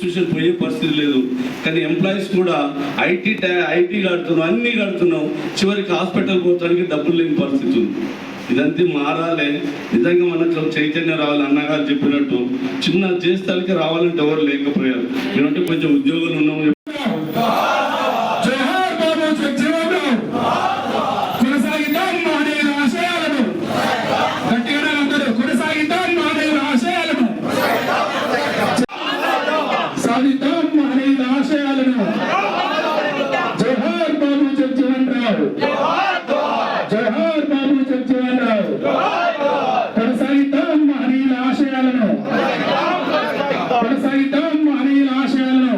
Institution పోయే పరిస్థితి లేదు. కానీ ఎంప్లాయీస్ కూడా ఐటీ ఐటీ కడుతున్నాం అన్ని కడుతున్నాం. చివరికి హాస్పిటల్ పోవడానికి డబ్బులు లేని పరిస్థితి ఉంది. ఇదంతా మారాలే. నిజంగా మనకు చైతన్యం రావాలి అన్నగారు చెప్పినట్టు. చిన్న చేస్తానికి రావాలంటే ఎవరు లేకపోయారు. నేనంటే కొంచెం ఉద్యోగాలు ఉన్నాం జోహార్ బాబు జగజీవన్ కొనసాగిద్దాం మహనీయుల ఆశయాలను గట్టిగా అందరూ కొనసాగిద్దాం మహనీయుల ఆశయాలను సాధిద్దాం మహనీయుల ఆశయాలను జోహార్ బాబు జగజీవన్ రావు జోహార్ బాబు జగజీవన్ రావు కొనసాగిద్దాం మహనీయుల ఆశయాలను కొనసాగిద్దాం మహనీయుల ఆశయాలను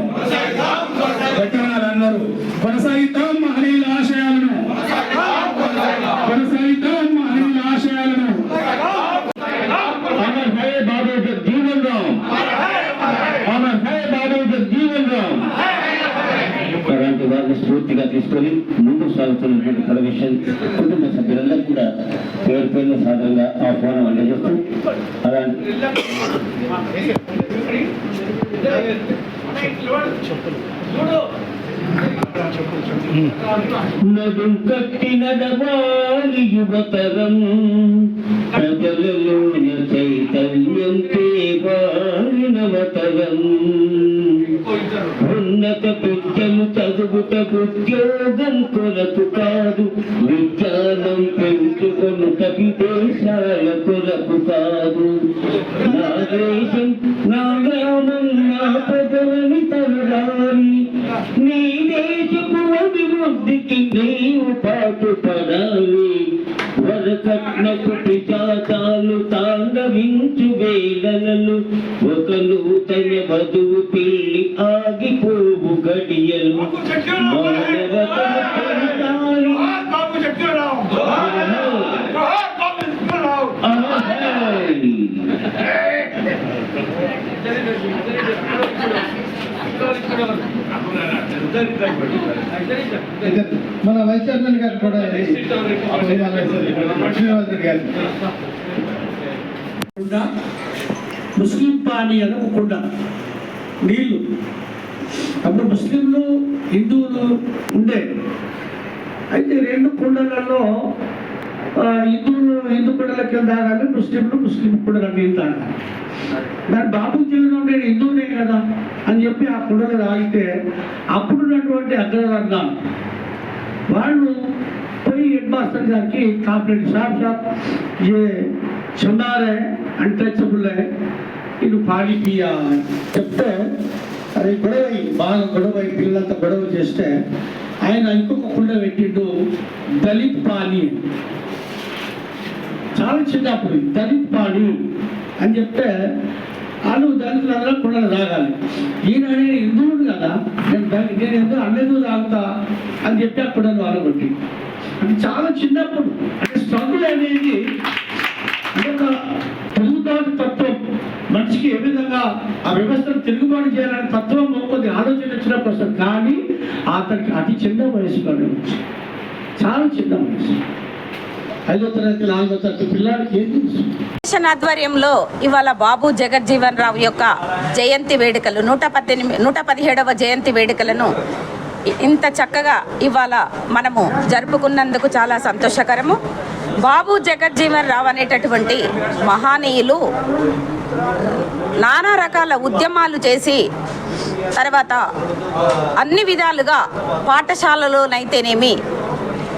అందరూ కొనసాగిద్దాం మహనీయుల ఆశయాలను కొనసాగిద్దాం మహనీయుల ఆశయాలను అమర్ హై బాబు జీవన్ రామ్ అమర్ హై బాబు జీవన్ రామ్ అలాంటి వారిని స్ఫూర్తిగా తీసుకొని ముందుకు సాగుతున్నటువంటి ప్రవేశం కుటుంబ సభ్యులందరూ కూడా పేరు పేరున సాధారణంగా ఆహ్వానం అందజేస్తూ అలాంటి నదుం కట్టి నడవాలి యువతరం ప్రజలలోన చైతన్యం తేవాలి నవతరం. ఉన్నత విద్యను చదువుట ఉద్యోగం కొరకు కాదు విద్య పెంచుకొనుట దేశాల కొరకు కాదు. నా దేశం నా గ్రామం నా ప్రజలని తరగాలి నీ దేశపు అభివృద్ధికి నీవు పాటుపడాలి. వరకట్నపు పిశాచాలు తాండవించు వేళలలో ఒక నూతన వధువు పెళ్ళి ఆగిపో మన వైస్ చైర్మన్ గారు కూడా ముస్లిం పానీ అని ఒక కుండ నీళ్ళు అప్పుడు ముస్లింలు హిందువులు ఉండే అయితే రెండు కుండలలో ಹಿಂದೂ ಹಿಂದೂ ಬಿಡಲಕ್ಕೆ వెళ్ళాలని ముస్లింలు ముస్లిం కుండలు వెళ్తాను దాని బాబు జీవితం నేను హిందూనే కదా అని చెప్పి ఆ కుడలు రాగితే అప్పుడున్నటువంటి అగ్రరంగం వాళ్ళు పోయి హెడ్ మాస్టర్ గారికి కాంప్లైంట్ షాప్ షాప్ ఏ చిన్నారే అన్టచబులే ఇది పాడిపియా చెప్తే అది గొడవ బాగా గొడవ పిల్లలంతా గొడవ చేస్తే ఆయన ఇంకొక కుండ పెట్టిండు దళిత్ పాని చాలా చిన్నప్పుడు అని చెప్తే వాళ్ళు దళితులందరూ కుండలు తాగాలి ఈయన నేను హిందువుడు కదా నేను దళి- నేను ఎందుకు అన్నెందుకు తాగుతా అని చెప్పి అప్పుడు వాళ్ళు కొట్టి అది చాలా చిన్నప్పుడు. అంటే స్ట్రగుల్ అనేది ఒక తిరుగుబాటు తత్వం. మనిషికి ఏ విధంగా ఆ వ్యవస్థను తిరుగుబాటు చేయాలనే తత్వం కొద్ది ఆలోచన వచ్చినప్పుడు వస్తుంది. కానీ అతనికి అతి చిన్న వయసు కాదు చాలా చిన్న వయసు. ఐదో తరగతి నాలుగో తరగతి ఏం మిషన్ ఆధ్వర్యంలో ఇవాళ బాబు జగజ్జీవన్ రావు యొక్క జయంతి వేడుకలు నూట పద్దెనిమిది నూట పదిహేడవ జయంతి వేడుకలను ఇంత చక్కగా ఇవాళ మనము జరుపుకున్నందుకు చాలా సంతోషకరము. బాబు జగజ్జీవన్ రావు అనేటటువంటి మహానీయులు నానా రకాల ఉద్యమాలు చేసి తర్వాత అన్ని విధాలుగా పాఠశాలలోనైతేనేమి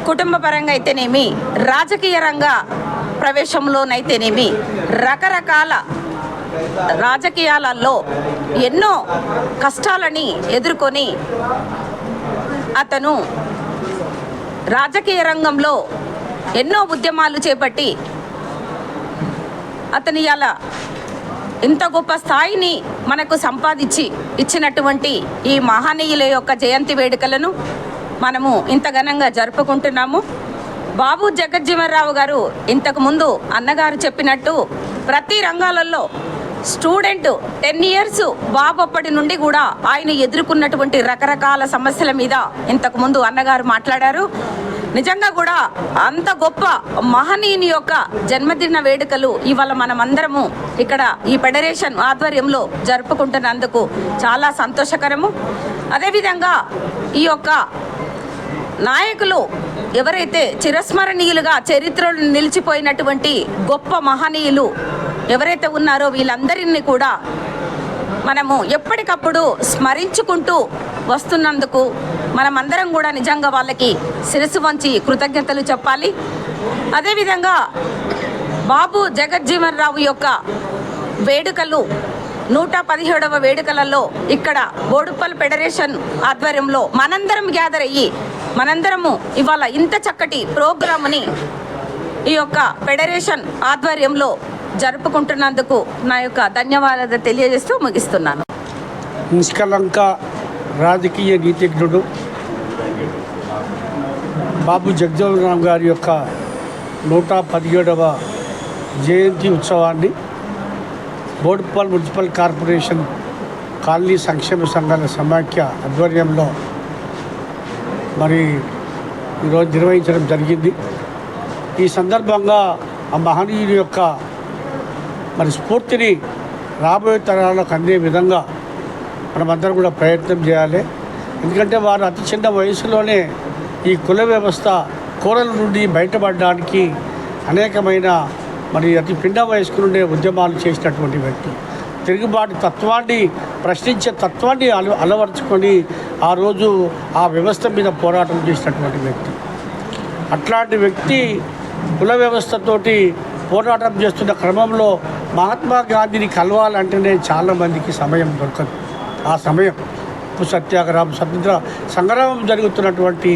కుటుంబ పరంగా అయితేనేమి రాజకీయ రంగ ప్రవేశంలోనైతేనేమి రకరకాల రాజకీయాలలో ఎన్నో కష్టాలని ఎదుర్కొని అతను రాజకీయ రంగంలో ఎన్నో ఉద్యమాలు చేపట్టి అతని అలా ఇంత గొప్ప స్థాయిని మనకు సంపాదించి ఇచ్చినటువంటి ఈ మహనీయుల యొక్క జయంతి వేడుకలను మనము ఇంత ఘనంగా జరుపుకుంటున్నాము. బాబు జగజ్జీవనరావు గారు ఇంతకు ముందు అన్నగారు చెప్పినట్టు ప్రతి రంగాలలో స్టూడెంట్ టెన్ ఇయర్స్ బాబప్పటి నుండి కూడా ఆయన ఎదుర్కొన్నటువంటి రకరకాల సమస్యల మీద ఇంతకు ముందు అన్నగారు మాట్లాడారు. నిజంగా కూడా అంత గొప్ప మహనీయుని యొక్క జన్మదిన వేడుకలు ఇవాళ మనమందరము ఇక్కడ ఈ ఫెడరేషన్ ఆధ్వర్యంలో జరుపుకుంటున్నందుకు చాలా సంతోషకరము. అదేవిధంగా ఈ యొక్క నాయకులు ఎవరైతే చిరస్మరణీయులుగా చరిత్రలో నిలిచిపోయినటువంటి గొప్ప మహనీయులు ఎవరైతే ఉన్నారో వీళ్ళందరినీ కూడా మనము ఎప్పటికప్పుడు స్మరించుకుంటూ వస్తున్నందుకు మనమందరం కూడా నిజంగా వాళ్ళకి శిరస్సు వంచి కృతజ్ఞతలు చెప్పాలి. అదేవిధంగా బాబు జగజ్జీవన్ రావు యొక్క వేడుకలు నూట పదిహేడవ వేడుకలలో ఇక్కడ బోడుప్పల్ ఫెడరేషన్ ఆధ్వర్యంలో మనందరం గ్యాదర్ అయ్యి మనందరము ఇవాళ ఇంత చక్కటి ప్రోగ్రాంని ఈ యొక్క ఫెడరేషన్ ఆధ్వర్యంలో జరుపుకుంటున్నందుకు నా యొక్క ధన్యవాదాలు తెలియజేస్తూ ముగిస్తున్నాను. నిష్కలంక రాజకీయ గీతిజ్ఞుడు బాబు జగజీవనరామ్ గారి యొక్క నూట పదిహేడవ జయంతి ఉత్సవాన్ని బోడుప్పల్ మున్సిపల్ కార్పొరేషన్ కాలనీ సంక్షేమ సంఘాల సమాఖ్య ఆధ్వర్యంలో మరి ఈరోజు నిర్వహించడం జరిగింది. ఈ సందర్భంగా ఆ మహనీయుడి యొక్క మరి స్ఫూర్తిని రాబోయే తరాలకు అందే విధంగా మనమందరం కూడా ప్రయత్నం చేయాలి. ఎందుకంటే వారు అతి చిన్న వయసులోనే ఈ కుల వ్యవస్థ కూరల నుండి బయటపడడానికి అనేకమైన మరి అతి పిండ వయస్కు నుండే ఉద్యమాలు చేసినటువంటి వ్యక్తి. తిరుగుబాటు తత్వాన్ని ప్రశ్నించే తత్వాన్ని అల అలవరుచుకొని ఆ రోజు ఆ వ్యవస్థ మీద పోరాటం చేసినటువంటి వ్యక్తి. అట్లాంటి వ్యక్తి కుల వ్యవస్థతోటి పోరాటం చేస్తున్న క్రమంలో మహాత్మా గాంధీని కలవాలంటేనే చాలామందికి సమయం దొరకదు. ఆ సమయం ఉప్పు సత్యాగ్రహం స్వతంత్ర సంగ్రామం జరుగుతున్నటువంటి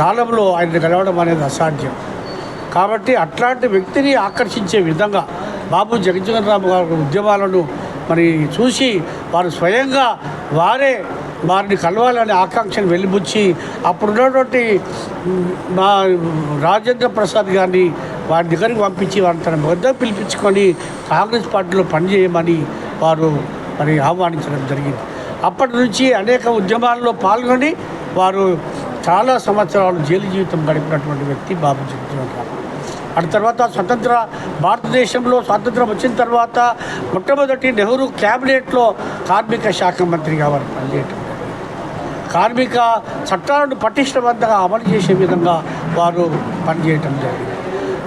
కాలంలో ఆయన కలవడం అనేది అసాధ్యం. కాబట్టి అట్లాంటి వ్యక్తిని ఆకర్షించే విధంగా బాబు జగజ్జీవన్ రామ్ గారి ఉద్యమాలను మరి చూసి వారు స్వయంగా వారే వారిని కలవాలనే ఆకాంక్షను వెలిబుచ్చి అప్పుడున్నటువంటి మా రాజేంద్ర ప్రసాద్ గారిని వారి దగ్గరికి పంపించి వారిని తన వద్ద పిలిపించుకొని కాంగ్రెస్ పార్టీలో పనిచేయమని వారు మరి ఆహ్వానించడం జరిగింది. అప్పటి నుంచి అనేక ఉద్యమాల్లో పాల్గొని వారు చాలా సంవత్సరాలు జైలు జీవితం గడిపినటువంటి వ్యక్తి బాబు జగజ్జీవన్ రామ్ అటు తర్వాత స్వతంత్ర భారతదేశంలో స్వాతంత్రం వచ్చిన తర్వాత మొట్టమొదటి నెహ్రూ క్యాబినెట్లో కార్మిక శాఖ మంత్రిగా వారు పనిచేయటం. కార్మిక చట్టాలను పటిష్టబద్ధంగా అమలు చేసే విధంగా వారు పనిచేయటం జరిగింది.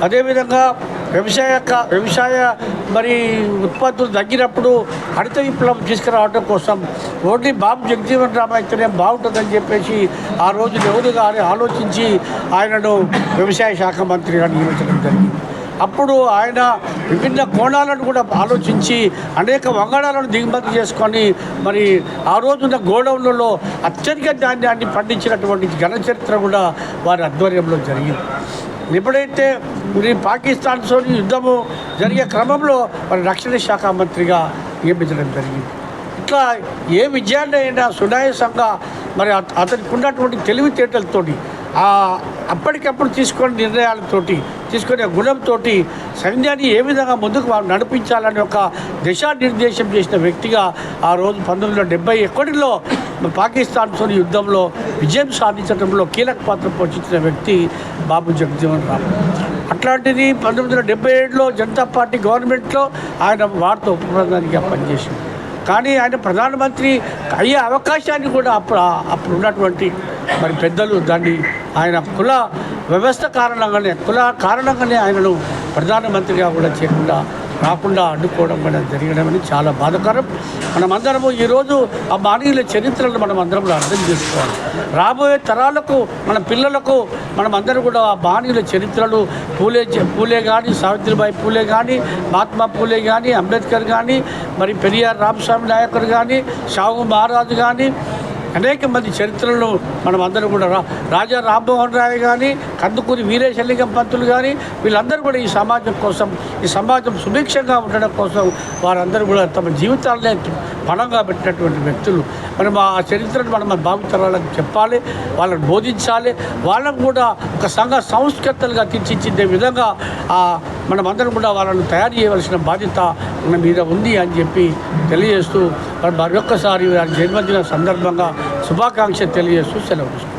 అదేవిధంగా వ్యవసాయ క- వ్యవసాయ మరి ఉత్పత్తులు తగ్గినప్పుడు హరిత విప్లవం తీసుకురావడం కోసం ఓన్లీ బాబు జగజీవన్ రామ్ అయితేనే బాగుంటుందని చెప్పేసి ఆ రోజు నెహ్రూ గారు ఆలోచించి ఆయనను వ్యవసాయ శాఖ మంత్రిగా నియమించడం జరిగింది. అప్పుడు ఆయన విభిన్న కోణాలను కూడా ఆలోచించి అనేక వంగడాలను దిగుమతి చేసుకొని మరి ఆ రోజున్న గోడౌన్లలో అత్యధిక ధాన్యాన్ని పండించినటువంటి ఘన చరిత్ర కూడా వారి ఆధ్వర్యంలో జరిగింది. ఎప్పుడైతే మరి పాకిస్తాన్తో యుద్ధము జరిగే క్రమంలో మరి రక్షణ శాఖ మంత్రిగా నియమించడం జరిగింది. ఇట్లా ఏ విజయాన్ని అయినా సునాయాసంగా మరి అతనికి ఉన్నటువంటి తెలివితేటలతోటి అప్పటికప్పుడు తీసుకునే నిర్ణయాలతోటి తీసుకునే గుణంతో సైన్యాన్ని ఏ విధంగా ముందుకు నడిపించాలని ఒక దిశానిర్దేశం చేసిన వ్యక్తిగా ఆ రోజు పంతొమ్మిది వందల డెబ్బై ఒకటిలో పాకిస్తాన్తో యుద్ధంలో విజయం సాధించడంలో కీలక పాత్ర పోషించిన వ్యక్తి బాబు జగజ్జీవన్ రామ్ అట్లాంటిది పంతొమ్మిది వందల డెబ్బై ఏడులో జనతా పార్టీ గవర్నమెంట్లో ఆయన వార్త ఉప ప్రధానిగా పనిచేసింది కానీ ఆయన ప్రధానమంత్రి అయ్యే అవకాశాన్ని కూడా అప్పుడు అప్పుడు ఉన్నటువంటి మరి పెద్దలు దాన్ని ఆయన కుల వ్యవస్థ కారణంగానే కుల కారణంగానే ఆయనను ప్రధానమంత్రిగా కూడా చేయకుండా రాకుండా అడ్డుకోవడం అనేది జరగడం అనేది చాలా బాధకరం. మనమందరము ఈరోజు ఆ మానవుల చరిత్రను మనం అందరం అర్థం చేసుకోవాలి. రాబోయే తరాలకు మన పిల్లలకు మనం అందరం కూడా ఆ మానవుల చరిత్రలు పూలే పూలే కానీ సావిత్రిబాయి పూలే కానీ మహాత్మా పూలే కానీ అంబేద్కర్ కానీ మరి పెరియార్ రామస్వామి నాయకర్ కానీ షాహు మహారాజు కానీ అనేక మంది చరిత్రలో మనం అందరం కూడా రా రాజా రామ్మోహన్ రాయ్ కానీ కందుకూరి వీరేశలింగం పంతులు కానీ వీళ్ళందరూ కూడా ఈ సమాజం కోసం ఈ సమాజం సుభిక్షంగా ఉండడం కోసం వారందరూ కూడా తమ జీవితాలనే పణంగా పెట్టినటువంటి వ్యక్తులు. మనం ఆ చరిత్రను మనం భావితరాలకు చెప్పాలి వాళ్ళని బోధించాలి వాళ్ళకు కూడా ఒక సంఘ సంస్కర్తలుగా తీర్చిదిద్దే విధంగా మనం అందరం కూడా వాళ్ళను తయారు చేయవలసిన బాధ్యత మీద ఉంది అని చెప్పి తెలియజేస్తూ మరొక్కసారి వారి జన్మదిన సందర్భంగా శుభాకాంక్ష తెలియజేస్తూ సెలవు